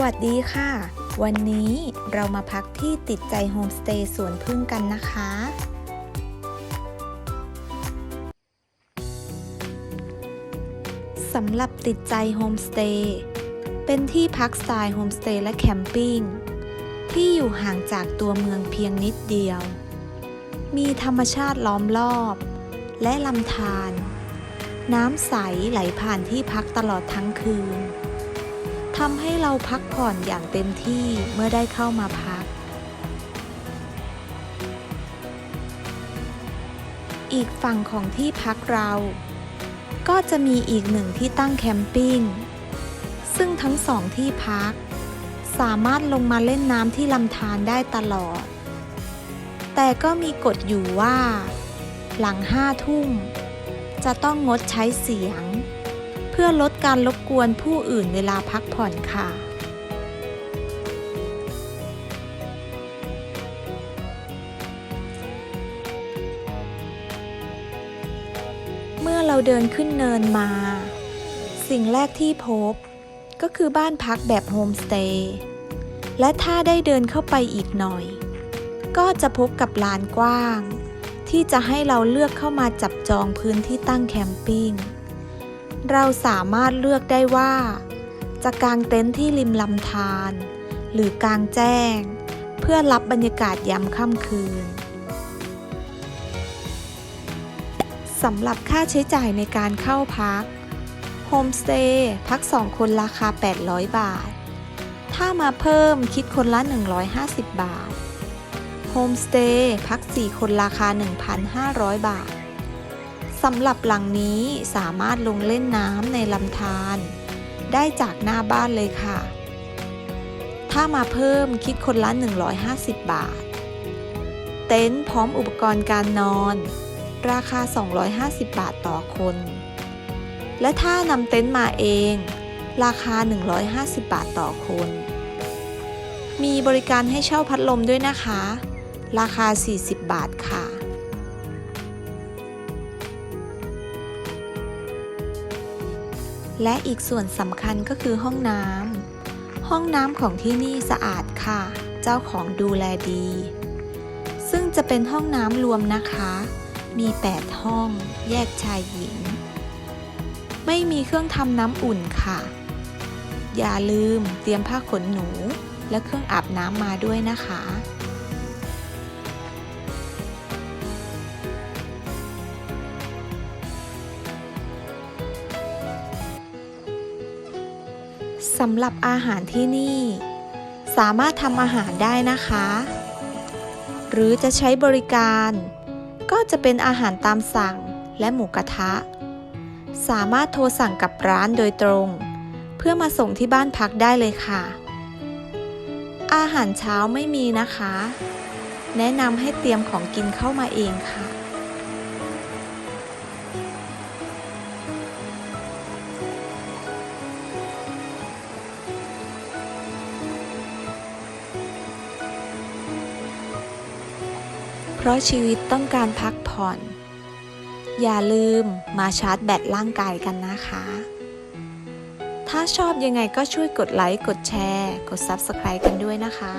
วัสดีค่ะ วันนี้เรามาพักที่ติดใจโฮมสเตย์สวนพึ่งกันนะคะ สำหรับติดใจโฮมสเตย์เป็นที่พักสไตล์โฮมสเตย์และแคมปิ้งที่อยู่ห่างจากตัวเมืองเพียงนิดเดียว มีธรรมชาติล้อมรอบ และลำธารน้ำใสไหลผ่านที่พักตลอดทั้งคืน ทำให้เราพักผ่อนอย่างเต็มที่เมื่อได้เข้ามาพัก อีกฝั่งของที่พักเรา ก็จะมีอีกหนึ่งที่ตั้งแคมปิ้ง ซึ่งทั้งสองที่พัก สามารถลงมาเล่นน้ำที่ลำธารได้ตลอด แต่ก็มีกฎอยู่ว่า หลังห้าทุ่ม จะต้องงดใช้เสียง เพื่อลดการรบกวนผู้อื่นเวลาพักผ่อนค่ะ เมื่อเราเดินขึ้นเนินมา สิ่งแรกที่พบ ก็คือบ้านพักแบบโฮมสเตย์และถ้าได้เดินเข้าไปอีกหน่อย ก็จะพบกับลานกว้าง ที่จะให้เราเลือกเข้ามาจับจองพื้นที่ตั้งแคมปิ้ง เราสามารถเลือกได้ว่า จะกางเต็นท์ที่ริมลำธารหรือกางแจ้ง เพื่อรับบรรยากาศยามค่ำคืนสำหรับค่าใช้จ่ายในการเข้าพักโฮมสเตย์พัก 2 คนราคา 800 บาท ถ้ามาเพิ่มคิดคนละ 150 บาทโฮมสเตย์พัก 4 คนราคา 1,500 บาท สำหรับหลังนี้สามารถลงเล่นน้ำในลำธารได้จากหน้าบ้านเลยค่ะ ถ้ามาเพิ่มคิดคนละ 150 บาท เต็นท์พร้อมอุปกรณ์การนอน ราคา 250 บาทต่อคน และถ้านำเต็นท์มาเอง ราคา 150 บาทต่อคน มีบริการให้เช่าพัดลมด้วยนะคะ ราคา 40 บาทค่ะ และอีกส่วนสำคัญก็คือห้องน้ำห้องน้ำของที่นี่สะอาดค่ะ เจ้าของดูแลดี ซึ่งจะเป็นห้องน้ำรวมนะคะ มี 8 ห้อง แยกชายหญิง ไม่มีเครื่องทำน้ำอุ่นค่ะ อย่าลืมเตรียมผ้าขนหนูและเครื่องอาบน้ำมาด้วยนะคะ สำหรับอาหารที่นี่ สามารถทำอาหารได้นะคะ หรือจะใช้บริการ ก็จะเป็นอาหารตามสั่งและหมูกระทะ สามารถโทรสั่งกับร้านโดยตรง เพื่อมาส่งที่บ้านพักได้เลยค่ะ อาหารเช้าไม่มีนะคะ แนะนำให้เตรียมของกินเข้ามาเองค่ะ เพราะชีวิตต้องการพักผ่อน อย่าลืมมาชาร์จแบตร่างกายกันนะคะ ถ้าชอบยังไงก็ช่วยกดไลค์ กดแชร์ กด Subscribe กันด้วยนะคะ